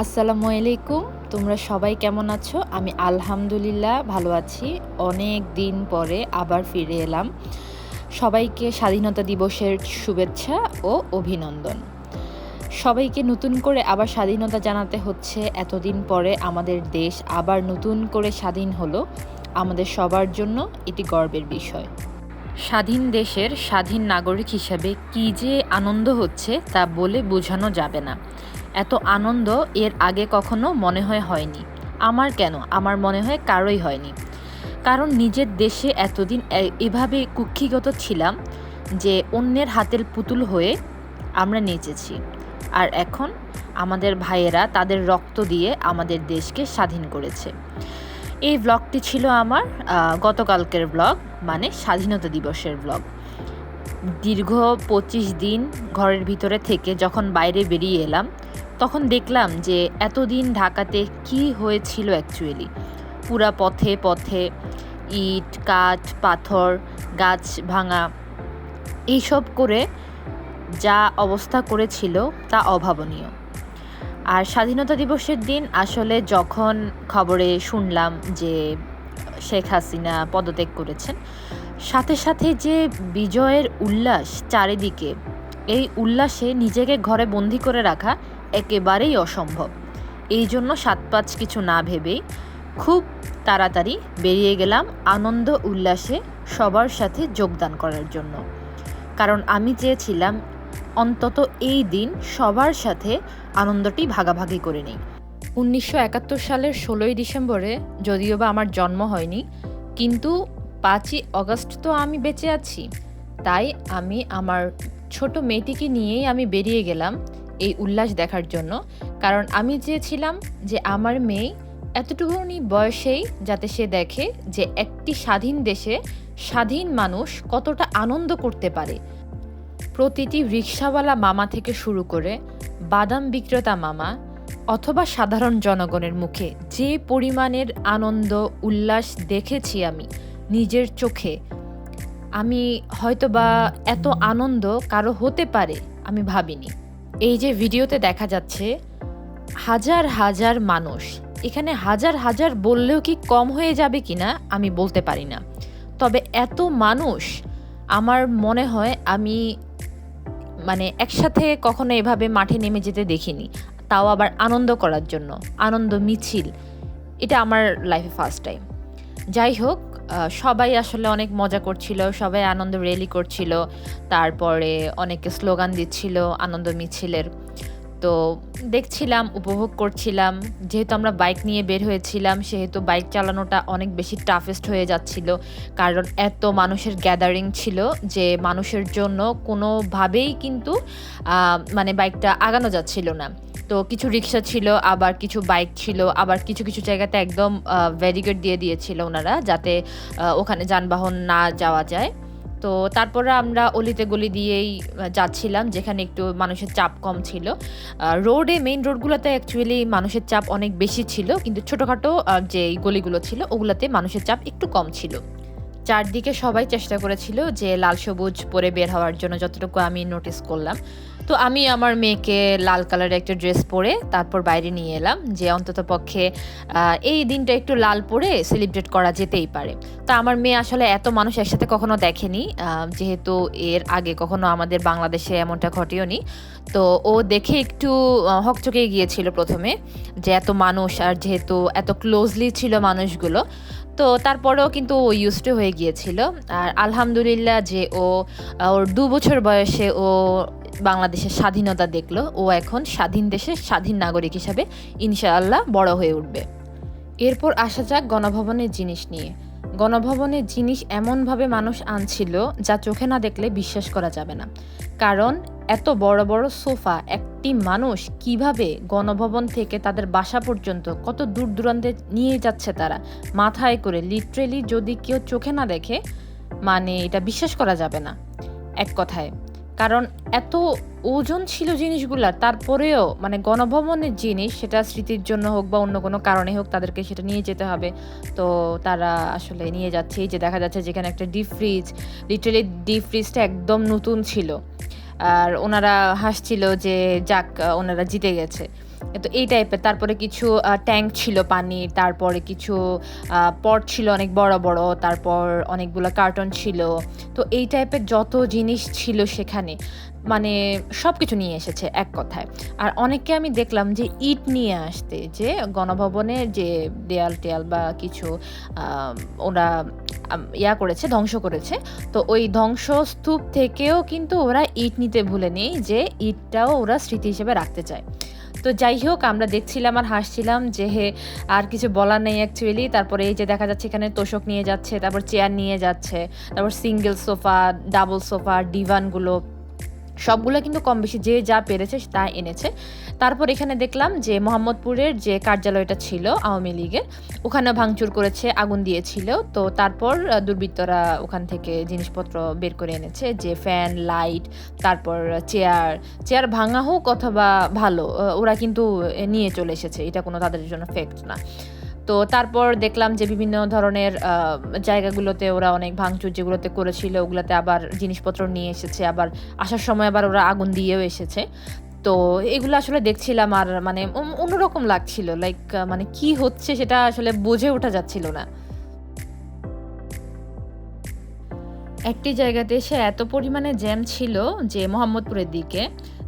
আসসালামু আলাইকুম, তোমরা সবাই কেমন আছো? আমি আলহামদুলিল্লাহ ভালো আছি। অনেক দিন পরে আবার ফিরে এলাম। সবাইকে স্বাধীনতা দিবসের শুভেচ্ছা ও অভিনন্দন। সবাইকে নতুন করে আবার স্বাধীনতা জানাতে হচ্ছে। এতদিন পরে আমাদের দেশ আবার নতুন করে স্বাধীন হলো। আমাদের সবার জন্য এটি গর্বের বিষয়। স্বাধীন দেশের স্বাধীন নাগরিক হিসাবে কী যে আনন্দ হচ্ছে তা বলে বোঝানো যাবে না। এত আনন্দ এর আগে কখনো মনে হয় হয়নি। আমার কেন? আমার মনে হয় কারোই হয়নি। কারণ নিজের দেশে এতদিন এভাবে কুক্ষিগত ছিলাম যে অন্যের হাতের পুতুল হয়ে আমরা নেচেছি। আর এখন আমাদের ভাইয়েরা তাদের রক্ত দিয়ে আমাদের দেশকে স্বাধীন করেছে। এই ব্লগটি ছিল আমার গতকালকের ব্লগ মানে স্বাধীনতা দিবসের ব্লগ। দীর্ঘ পঁচিশ দিন ঘরের ভিতরে থেকে যখন বাইরে বেরিয়ে এলাম তখন দেখলাম যে এতদিন ঢাকাতে কি হয়েছিল অ্যাকচুয়ালি পুরা পথে পথে ইট, কাঠ, পাথর, গাছ ভাঙা, এইসব করে যা অবস্থা করেছিল তা অভাবনীয়। আর স্বাধীনতা দিবসের দিন আসলে যখন খবরে শুনলাম যে শেখ হাসিনা পদত্যাগ করেছেন, সাথে সাথে যে বিজয়ের উল্লাস চারিদিকে, এই উল্লাসে নিজেকে ঘরে বন্দি করে রাখা একেবারেই অসম্ভব। এই জন্য সাত পাঁচ কিছু না ভেবেই খুব তাড়াতাড়ি বেরিয়ে গেলাম আনন্দ উল্লাসে সবার সাথে যোগদান করার জন্য। কারণ আমি চেয়েছিলাম অন্তত এই দিন সবার সাথে আনন্দটি ভাগাভাগি করে নিই। উনিশশো একাত্তর সালের ষোলোই ডিসেম্বরে যদিও বা আমার জন্ম হয়নি, কিন্তু পাঁচই অগস্ট তো আমি বেঁচে আছি। তাই আমি আমার ছোট মেয়েটিকে নিয়েই আমি বেরিয়ে গেলাম এই উল্লাস দেখার জন্য। কারণ আমি চেয়েছিলাম যে আমার মেয়ে এতটুকুনি বয়সেই যাতে সে দেখে যে একটি স্বাধীন দেশে স্বাধীন মানুষ কতটা আনন্দ করতে পারে। প্রতিটি রিক্সাওয়ালা মামা থেকে শুরু করে বাদাম বিক্রেতা মামা অথবা সাধারণ জনগণের মুখে যে পরিমাণের আনন্দ, উল্লাস দেখেছি আমি নিজের চোখে, আমি হয়তোবা এত আনন্দ কারও হতে পারে, আমি ভাবিনি। এই যে ভিডিওতে দেখা যাচ্ছে, হাজার হাজার মানুষ। এখানে হাজার হাজার বললেও কি কম হয়ে যাবে কিনা আমি বলতে পারি না। তবে এত মানুষ, আমার মনে হয় আমি মানে একসাথে কখনো এভাবে মাঠে নেমে যেতে দেখিনি। তাও আবার আনন্দ করার জন্য, আনন্দ মিছিল। এটা আমার লাইফে ফার্স্ট টাইম যাই হোক সবাই আসলে অনেক মজা করছিল, সবাই আনন্দ র্যালি করছিল, তারপরে অনেকে স্লোগান দিচ্ছিল, আনন্দ মিছিলের। তো দেখছিলাম, উপভোগ করছিলাম, যেহেতু আমরা বাইক নিয়ে বের হয়েছিলাম, সেহেতু বাইক চালানোটা অনেক বেশি টাফেস্ট হয়ে যাচ্ছিল, কারণ এত মানুষের গ্যাদারিং ছিল যে মানুষের জন্য কোনোভাবেই কিন্তু মানে বাইকটা আগানো যাচ্ছিল না। তো কিছু রিক্সা ছিল, আবার কিছু বাইক ছিল, আবার কিছু কিছু জায়গাতে একদম ব্যারিকেড দিয়ে দিয়েছিল ওনারা যাতে ওখানে যানবাহন না যাওয়া যায়। তো তারপরে আমরা অলিতে গলি দিয়েই যাচ্ছিলাম, যেখানে একটু মানুষের চাপ কম ছিল। রোডে, মেইন রোডগুলোতে অ্যাকচুয়ালি মানুষের চাপ অনেক বেশি ছিল, কিন্তু ছোটোখাটো যে গলিগুলো ছিল, ওগুলোতে মানুষের চাপ একটু কম ছিল। চারদিকে সবাই চেষ্টা করেছিল যে লাল সবুজ পরে বের হওয়ার জন্য যতটুকু আমি নোটিস করলাম। তো আমি আমার মেয়েকে লাল কালারের একটা ড্রেস পরে তারপর বাইরে নিয়ে এলাম, যে অন্তত পক্ষে এই দিনটা একটু লাল পরে সেলিব্রেট করা যেতেই পারে। তো আমার মেয়ে আসলে এত মানুষ একসাথে কখনো দেখেনি যেহেতু এর আগে কখনো আমাদের বাংলাদেশে এমনটা ঘটেওনি। তো ও দেখে একটু হকচকে গিয়েছিল প্রথমে, যে এত মানুষ আর যেহেতু এত ক্লোজলি ছিল মানুষগুলো তো তারপরেও কিন্তু ও ইউজড হয়ে গিয়েছিল। আর আলহামদুলিল্লাহ যে ও ওর দু বছর বয়সে ও বাংলাদেশের স্বাধীনতা দেখল। ও এখন স্বাধীন দেশের স্বাধীন নাগরিক হিসাবে ইনশাআল্লাহ বড় হয়ে উঠবে। এরপর আসা যাক গণভবনের জিনিস নিয়ে। গণভবনের জিনিস এমনভাবে মানুষ আনছিল যা চোখে না দেখলে বিশ্বাস করা যাবে না। কারণ, এত বড় বড় সোফা, একটি মানুষ কীভাবে গণভবন থেকে তাদের বাসা পর্যন্ত কত দূর দূরান্তে নিয়ে যাচ্ছে তারা? মাথায় করে লিটারেলি যদি কেউ চোখে না দেখে মানে এটা বিশ্বাস করা যাবে না। এক কথায় কারণ এত ওজন ছিল জিনিসগুলার তারপরেও মানে গণভবনের জিনিস সেটা স্মৃতির জন্য হোক বা অন্য কোনো কারণে হোক তাদেরকে সেটা নিয়ে যেতে হবে। তো তারা আসলে নিয়ে যাচ্ছে যে দেখা যাচ্ছে যেখানে একটা ডিপ ফ্রিজ লিটারেলি ডিপ ফ্রিজটা একদম নতুন ছিল। আর ওনারা হাসছিল যে যাক ওনারা জিতে গেছে। তো এই টাইপের তারপরে কিছু ট্যাঙ্ক ছিল পানি তারপরে কিছু পট ছিল অনেক বড় বড়, তারপর অনেকগুলো কার্টন ছিল। তো এই টাইপের যত জিনিস ছিল সেখানে মানে সব কিছু নিয়ে এসেছে এক কথায়। আর অনেককে আমি দেখলাম যে ইট নিয়ে আসতে, যে গণভবনের যে দেয়াল টেয়াল বা কিছু ওরা ইয়া করেছে, ধ্বংস করেছে। তো ওই ধ্বংসস্তূপ থেকেও কিন্তু ওরা ইট নিতে ভুলে নেই যে ইটটাও ওরা স্মৃতি হিসেবে রাখতে চায়। তো যাই হোক, আমরা দেখছিলাম আর হাসছিলাম যে হে, আর কিছু বলার নেই অ্যাকচুয়ালি তারপরে এই যে দেখা যাচ্ছে এখানে তোষক নিয়ে যাচ্ছে, তারপর চেয়ার নিয়ে যাচ্ছে, তারপর সিঙ্গেল সোফা ডাবল সোফা ডিভানগুলো সবগুলো কিন্তু কম বেশি যে যা পেরেছে তা এনেছে। তারপর এখানে দেখলাম যে মোহাম্মদপুরের যে কার্যালয়টা ছিল আওয়ামী লীগের ওখানে ভাঙচুর করেছে, আগুন দিয়েছিল। তো তারপর দুর্বৃত্তরা ওখান থেকে জিনিসপত্র বের করে এনেছে, যে ফ্যান, লাইট, তারপর চেয়ার। চেয়ার ভাঙা হোক অথবা ভালো ওরা কিন্তু নিয়ে চলে এসেছে। এটা কোনো তাদের জন্য ফেক্ট না। তো তারপর দেখলাম যে বিভিন্ন ধরনের জায়গাগুলোতে ওরা অনেক ভাঙচুর যেগুলোতে করেছিল, ওগুলোতে আবার জিনিসপত্র নিয়ে এসেছে, আবার আসার সময় আবার ওরা আগুন দিয়েও এসেছে। তো এগুলো আসলে দেখছিলাম আর মানে অন্যরকম লাগছিল লাইক মানে কি হচ্ছে সেটা আসলে বুঝে ওঠা যাচ্ছিল না। একটি জায়গাতে সে এত পরিমাণে জ্যাম ছিল যে মোহাম্মদপুরের দিকে,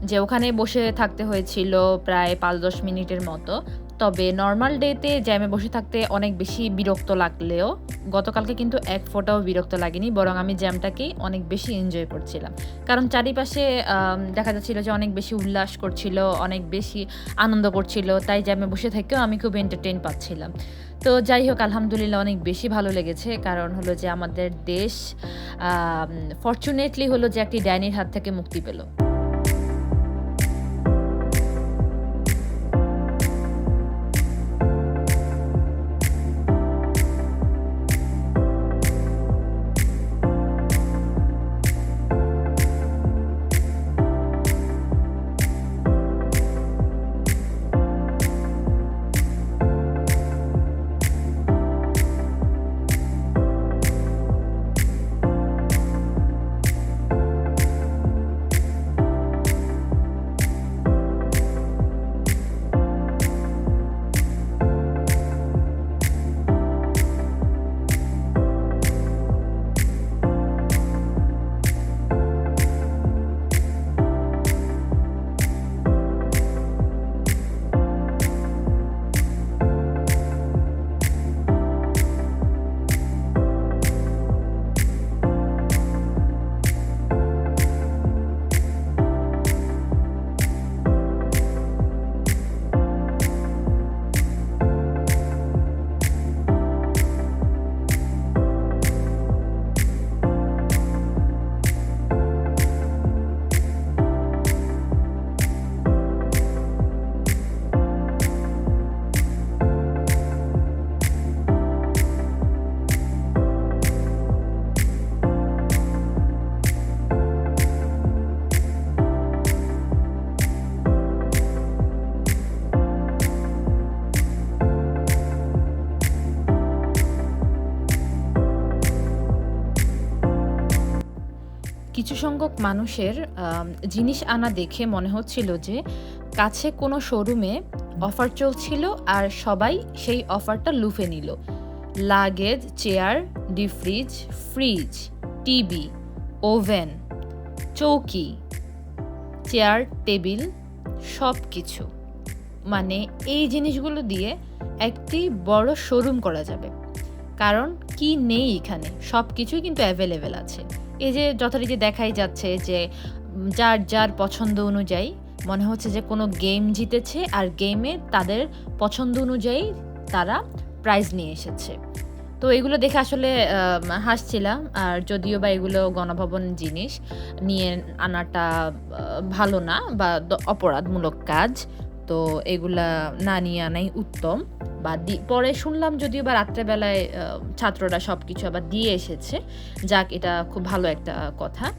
যে ওখানে বসে থাকতে হয়েছিল প্রায় পাঁচ দশ মিনিটের মতো। তবে নর্মাল ডেতে জ্যামে বসে থাকতে অনেক বেশি বিরক্ত লাগলেও গতকালকে কিন্তু এক ফোটাও বিরক্ত লাগেনি, বরং আমি জ্যামটাকেই অনেক বেশি এনজয় করছিলাম। কারণ চারিপাশে দেখা যাচ্ছিল যে অনেক বেশি উল্লাস করছিল, অনেক বেশি আনন্দ করছিল, তাই জ্যামে বসে থেকেও আমি খুব এন্টারটেন পাচ্ছিলাম। তো যাই হোক, আলহামদুলিল্লাহ অনেক বেশি ভালো লেগেছে, কারণ হলো যে আমাদের দেশ ফর্চুনেটলি হলো যে একটি ডাইনির হাত থেকে মুক্তি পেল। সংখ্যক মানুষের জিনিস আনা দেখে মনে হচ্ছিল যে কাছে কোনো শোরুমে অফার চলছিল আর সবাই সেই অফারটা লুফে নিল। Luggage, chair, deep fridge fridge, TV, oven, চৌকি, চেয়ার, টেবিল সব কিছু মানে এই জিনিসগুলো দিয়ে একটি বড় শোরুম করা যাবে। কারণ কি নেই এখানে? সব কিছুই কিন্তু অ্যাভেলেবেল আছে। এই যে যথারীতি দেখাই যাচ্ছে যে যার যার পছন্দ অনুযায়ী মনে হচ্ছে যে কোনো গেম জিতেছে আর গেমে তাদের পছন্দ অনুযায়ী তারা প্রাইজ নিয়ে এসেছে। তো এগুলো দেখে আসলে হাসছিলাম। আর যদিও বা এগুলো গণভবন জিনিস নিয়ে আনাটা ভালো না বা অপরাধমূলক কাজ। তো এগুলা না নিয়ে আনাই উত্তম। বা পরে শুনলাম যদিও বা রাত্রেবেলায় ছাত্ররা সব কিছু আবার দিয়ে এসেছে। যাক, এটা খুব ভালো একটা কথা।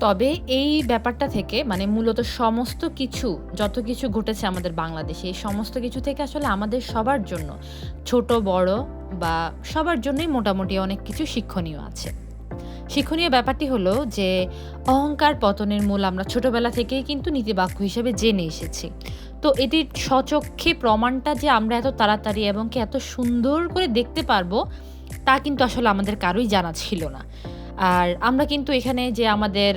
তবে এই ব্যাপারটা থেকে মানে মূলত সমস্ত কিছু, যত কিছু ঘটেছে আমাদের বাংলাদেশে, এই সমস্ত কিছু থেকে আসলে আমাদের সবার জন্য ছোট, বড় বা সবার জন্যই মোটামুটি অনেক কিছু শিক্ষণীয় আছে। শিক্ষণীয় ব্যাপারটি হলো যে, অহংকার পতনের মূল আমরা ছোটবেলা থেকেই কিন্তু নীতিবাক্য হিসেবে জেনে এসেছি। তো এটির স্বচক্ষে প্রমাণটা যে আমরা এত তাড়াতাড়ি এবং কি এত সুন্দর করে দেখতে পারব, তা কিন্তু আসলে আমাদের কারোই জানা ছিল না। আর আমরা কিন্তু এখানে যে আমাদের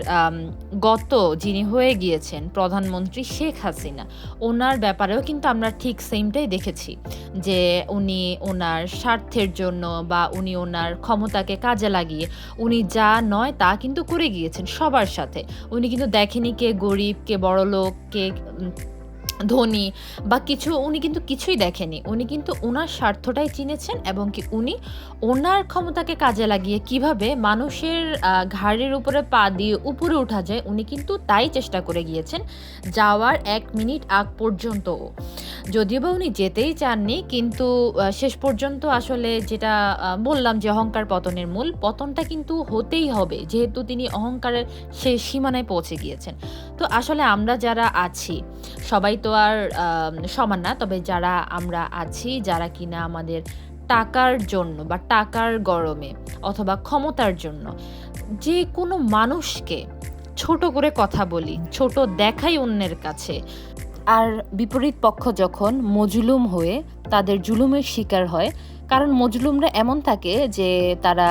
গত যিনি হয়ে গিয়েছেন প্রধানমন্ত্রী শেখ হাসিনা, ওনার ব্যাপারেও কিন্তু আমরা ঠিক সেমটাই দেখেছি যে উনি ওনার স্বার্থের জন্য বা উনি ওনার ক্ষমতাকে কাজে লাগিয়ে উনি যা নয় তা কিন্তু করে গিয়েছেন সবার সাথে। উনি কিন্তু দেখেনি কে গরিব, কে বড়লোক, কে ধনী বা কিছু উনি কিন্তু কিছুই দেখেনি। উনি কিন্তু ওনার স্বার্থটাই চিনেছেন এবং কি উনি ওনার ক্ষমতাকে কাজে লাগিয়ে কীভাবে মানুষের ঘাড়ের উপরে পা দিয়ে উপরে ওঠা যায়, উনি কিন্তু তাই চেষ্টা করে গিয়েছেন যাওয়ার এক মিনিট আগ পর্যন্ত। যদিও বা উনি যেতেই চাননি, কিন্তু শেষ পর্যন্ত আসলে যেটা বললাম যে অহংকার পতনের মূল, পতনটা কিন্তু হতেই হবে, যেহেতু তিনি অহংকারের সেই সীমানায় পৌঁছে গিয়েছেন। তো আসলে আমরা যারা আছি, সবাই তো আর সমান না। তবে যারা আমরা আছি, যারা কিনা আমাদের টাকার জন্য বা টাকার গরমে অথবা ক্ষমতার জন্য যে কোনো মানুষকে ছোট করে কথা বলি, ছোট দেখাই অন্যের কাছে, আর বিপরীত পক্ষ যখন মজলুম হয়ে তাদের জুলুমের শিকার হয়, কারণ মজলুমরা এমন থাকে যে তারা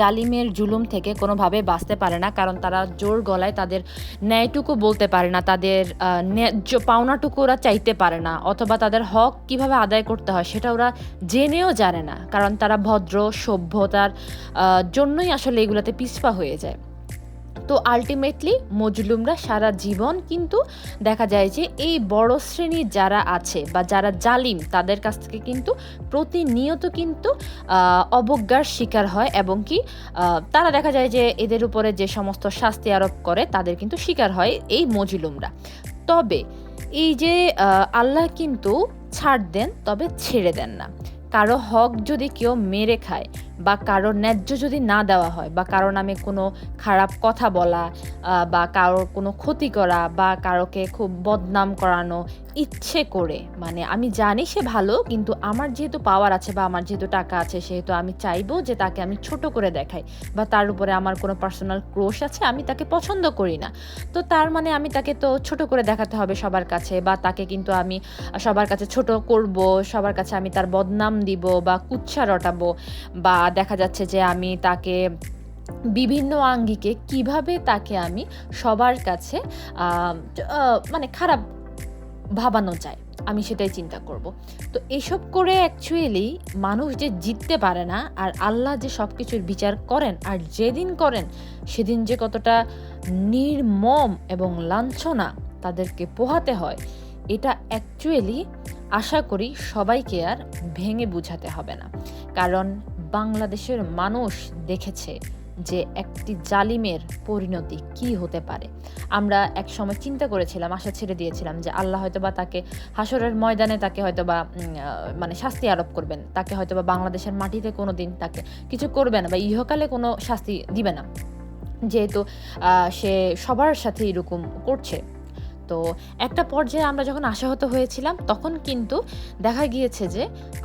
জালিমের জুলুম থেকে কোনোভাবে বাঁচতে পারে না, কারণ তারা জোর গলায় তাদের ন্যায়টুকু বলতে পারে না, তাদের ন্যায্য পাওনাটুকু ওরা চাইতে পারে না, অথবা তাদের হক কীভাবে আদায় করতে হয় সেটা ওরা জেনেও জানে না, কারণ তারা ভদ্র সভ্যতার জন্যই আসলে এগুলোতে পিছপা হয়ে যায়। তো আলটিমেটলি মজলুমরা সারা জীবন কিন্তু দেখা যায় যে এই বড় শ্রেণির যারা আছে বা যারা জালিম, তাদের কাছ থেকে কিন্তু প্রতিনিয়ত কিন্তু অবজ্ঞার শিকার হয় এবং কি তারা দেখা যায় যে এদের উপরে যে সমস্ত শাস্তি আরোপ করে, তাদের কিন্তু শিকার হয় এই মজলুমরা। তবে এই যে আল্লাহ কিন্তু ছাড় দেন, তবে ছেড়ে দেন না। কারও হক যদি কেউ মেরে খায় বা কারোর ন্যায্য যদি না দেওয়া হয় বা কারও নামে কোনো খারাপ কথা বলা বা কারোর কোনো ক্ষতি করা বা কারোকে খুব বদনাম করানো ইচ্ছে করে মানে আমি জানি সে ভালো, কিন্তু আমার যেহেতু পাওয়ার আছে বা আমার যেহেতু টাকা আছে, সেহেতু আমি চাইব যে তাকে আমি ছোট করে দেখাই বা তার উপরে আমার কোনো পার্সোনাল ক্রোশ আছে, আমি তাকে পছন্দ করি না। তো তার মানে আমি তাকে তো ছোট করে দেখাতে হবে সবার কাছে বা তাকে কিন্তু আমি সবার কাছে ছোট করব, সবার কাছে আমি তার বদনাম দিব বা কুচ্ছা রটাবো বা দেখা যাচ্ছে যে আমি তাকে বিভিন্ন আঙ্গিকে কীভাবে তাকে আমি সবার কাছে মানে খারাপ ভাবানো যায়, আমি সেটাই চিন্তা করব। তো এসব করে অ্যাকচুয়ালি মানুষ যে জিততে পারে না আর আল্লাহ যে সব কিছুর বিচার করেন আর যেদিন করেন, সেদিন যে কতটা নির্মম এবং লাঞ্ছনা তাদেরকে পোহাতে হয়, এটা অ্যাকচুয়ালি আশা করি সবাইকে আর ভেঙে বুঝাতে হবে না। কারণ বাংলাদেশের মানুষ দেখেছে যে একটি জালিমের পরিণতি কি হতে পারে। আমরা এক সময় চিন্তা করেছিলাম, আশা ছেড়ে দিয়েছিলাম যে আল্লাহ হয়তোবা তাকে হাসরের ময়দানে তাকে হয়তোবা মানে শাস্তি আরোপ করবেন। তাকে হয়তোবা বাংলাদেশের মাটিতে কোনো দিন তাকে কিছু করবে না বা ইহকালে কোনো শাস্তি দিবে না। যেহেতু সে সবার সাথে এরকম করছে। তো একটা পর্যায়ে আমরা যখন আশাহত হয়েছিলাম, তখন কিন্তু দেখা গিয়েছে যে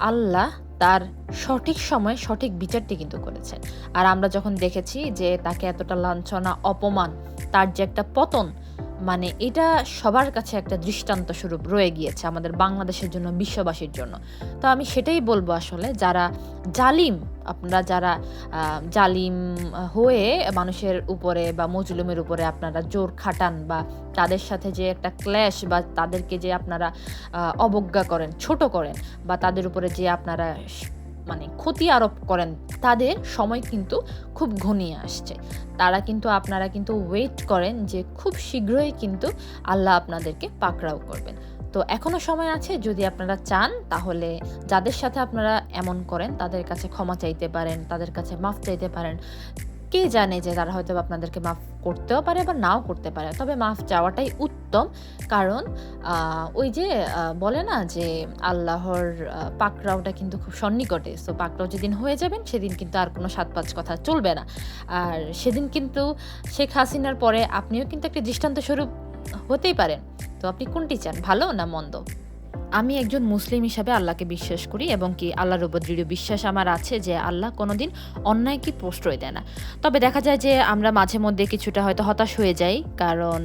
আল্লাহ তার সঠিক সময় সঠিক বিচারটি কিন্তু করেছে। আর আমরা যখন দেখেছি যে তাকে এতটা লাঞ্ছনা, অপমান, তার যে একটা পতন মানে এটা সবার কাছে একটা দৃষ্টান্ত স্বরূপ রয়ে গিয়েছে আমাদের বাংলাদেশের জন্য, বিশ্ববাসীর জন্য। তো আমি সেটাই বলব আসলে, যারা জালিম, আপনারা যারা জালিম হয়ে মানুষের উপরে বা মজলুমের উপরে আপনারা জোর খাটান বা তাদের সাথে যে একটা ক্ল্যাশ বা তাদেরকে যে আপনারা অবজ্ঞা করেন, ছোট করেন বা তাদের উপরে যে আপনারা মানে ক্ষতি আরোপ করেন, তাদের সময় কিন্তু খুব ঘনিয়ে আসছে। তারা কিন্তু, আপনারা কিন্তু ওয়েট করেন যে খুব শীঘ্রই কিন্তু আল্লাহ আপনাদেরকে পাকড়াও করবেন। তো এখনও সময় আছে, যদি আপনারা চান, তাহলে যাদের সাথে আপনারা এমন করেন, তাদের কাছে ক্ষমা চাইতে পারেন, তাদের কাছে মাফ চাইতে পারেন। কে জানে যে তারা হয়তো আপনাদেরকে মাফ করতেও পারে বা নাও করতে পারে। তবে মাফ চাওয়াটাই উত্তম। কারণ ওই যে বলে না যে, আল্লাহর পাকড়াওটা কিন্তু খুব সন্নিকটে। সো পাকড়াও যেদিন হয়ে যাবেন, সেদিন কিন্তু আর কোনো সাত পাঁচ কথা চলবে না। আর সেদিন কিন্তু শেখ হাসিনার পরে আপনিও কিন্তু একটা দৃষ্টান্ত স্বরূপ হতেই পারেন। তো আপনি কোনটি চান, ভালো না মন্দ? আমি একজন মুসলিম হিসাবে আল্লাহকে বিশ্বাস করি এবং কি আল্লাহর উপর দৃঢ় বিশ্বাস আমার আছে যে আল্লাহ কোনোদিন অন্যায়কে প্রশ্রয় দেয় না। তবে দেখা যায় যে আমরা মাঝে মধ্যে কিছুটা হয়তো হতাশ হয়ে যাই, কারণ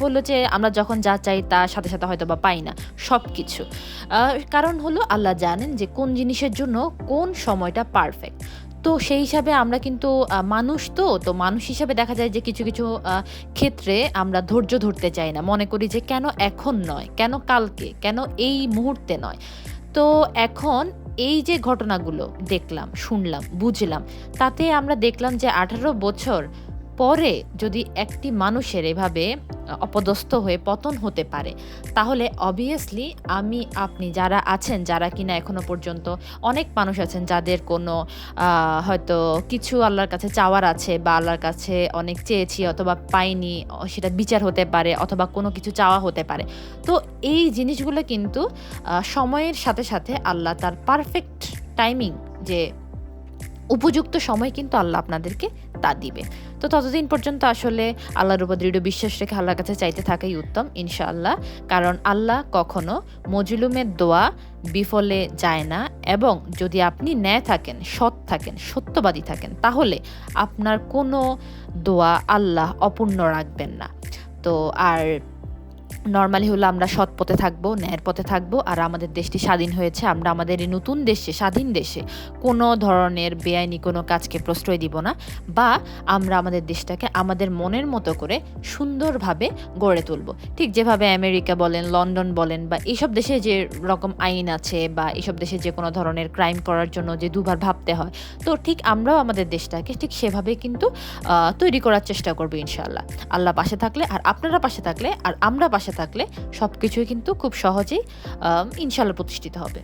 হলো যে আমরা যখন যা চাই তার সাথে সাথে হয়তো বা পাই না সব কিছু কারণ হলো আল্লাহ জানেন যে কোন জিনিসের জন্য কোন সময়টা পারফেক্ট তো সেই হিসাবে আমরা কিন্তু মানুষ তো তো মানুষ হিসাবে দেখা যায় যে কিছু কিছু ক্ষেত্রে আমরা ধৈর্য ধরতে চাই না। মনে করি যে কেন এখন নয়, কেন কালকে, কেন এই মুহূর্তে নয়। তো এখন এই যে ঘটনাগুলো দেখলাম, শুনলাম, বুঝলাম, তাতে আমরা দেখলাম যে আঠারো বছর পরে যদি একটি মানুষের এভাবে অপদস্থ হয়ে পতন হতে পারে, তাহলে অবভিয়াসলি আমি, আপনি যারা আছেন, যারা কিনা এখনও পর্যন্ত অনেক মানুষ আছেন যাদের কোনো হয়তো কিছু আল্লাহর কাছে চাওয়ার আছে বা আল্লাহর কাছে অনেক চেয়েছি অথবা পাইনি সেটা বিচার হতে পারে অথবা কোনো কিছু চাওয়া হতে পারে। তো এই জিনিসগুলো কিন্তু সময়ের সাথে সাথে আল্লাহ তার পারফেক্ট টাইমিং যে উপযুক্ত সময় কিন্তু আল্লাহ আপনাদেরকে তা দিবে। তো ততদিন পর্যন্ত আসলে আল্লাহর উপর দৃঢ় বিশ্বাস রেখে আল্লাহর কাছে চাইতে থাকাই উত্তম, ইনশাআল্লাহ। কারণ আল্লাহ কখনো মজলুমের দোয়া বিফলে যায় না এবং যদি আপনি ন্যায় থাকেন, সৎ থাকেন, সত্যবাদী থাকেন, তাহলে আপনার কোনো দোয়া আল্লাহ অপূর্ণ রাখবেন না। তো আর নর্মালি হলো আমরা সৎ পথে থাকব, ন্যায়ের পথে থাকব, আর আমাদের দেশটি স্বাধীন হয়েছে, আমরা আমাদের এই নতুন দেশে, স্বাধীন দেশে কোনো ধরনের বেআইনি কোনো কাজকে প্রশ্রয় দিব না, বা আমরা আমাদের দেশটাকে আমাদের মনের মতো করে সুন্দরভাবে গড়ে তুলব। ঠিক যেভাবে আমেরিকা বলেন, লন্ডন বলেন, বা এইসব দেশে যে রকম আইন আছে, বা এইসব দেশে যে কোনো ধরনের ক্রাইম করার জন্য যে দুবার ভাবতে হয়, তো ঠিক আমরাও আমাদের দেশটাকে ঠিক সেভাবে কিন্তু তৈরি করার চেষ্টা করব ইনশাআল্লাহ। আল্লাহ পাশে থাকলে, আর আপনারা পাশে থাকলে, আর আমরা পাশে থাকলে সব কিছুই কিন্তু খুব সহজেই ইনশাল্লাহ প্রতিষ্ঠিত হবে।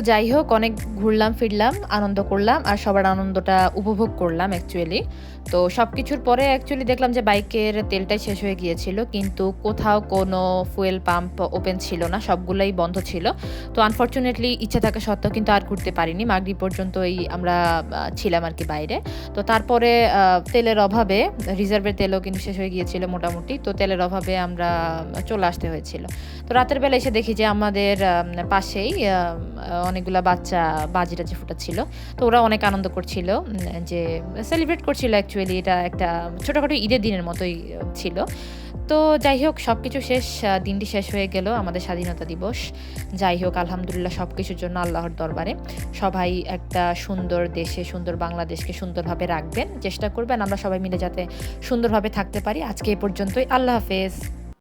যাই হোক অনেক ঘুরলাম ফিরলাম আনন্দ করলাম আর সবার আনন্দটা উপভোগ করলাম অ্যাকচুয়ালি তো সব কিছুর পরে অ্যাকচুয়ালি দেখলাম যে বাইকের তেলটাই শেষ হয়ে গিয়েছিল, কিন্তু কোথাও কোনো ফুয়েল পাম্প ওপেন ছিল না, সবগুলোই বন্ধ ছিল। তো আনফর্চুনেটলি ইচ্ছা থাকা সত্ত্বেও কিন্তু আর ঘুরতে পারিনি। মাগরি পর্যন্তই আমরা ছিলাম আর কি বাইরে। তো তারপরে তেলের অভাবে রিজার্ভের তেলও কিন্তু শেষ হয়ে গিয়েছিল মোটামুটি। তো তেলের অভাবে আমরা চলে আসতে হয়েছিল। তো রাতের বেলা এসে দেখি যে আমাদের পাশেই অনেকগুলা বাচ্চা বাজি টাজি ফুটাচ্ছিল। তো ওরা অনেক আনন্দ করছিল যে সেলিব্রেট করছিল অ্যাকচুয়ালি এটা একটা ছোটোখাটো ঈদের দিনের মতোই ছিল। তো যাই হোক সব কিছু শেষ দিনটি শেষ হয়ে গেল আমাদের স্বাধীনতা দিবস। যাই হোক, আলহামদুলিল্লাহ সব কিছুর জন্য আল্লাহর দরবারে। সবাই একটা সুন্দর দেশে, সুন্দর বাংলাদেশকে সুন্দরভাবে রাখবেন। চেষ্টা করবেন আমরা সবাই মিলে যাতে সুন্দরভাবে থাকতে পারি। আজকে এ পর্যন্তই। আল্লাহ হাফেজ।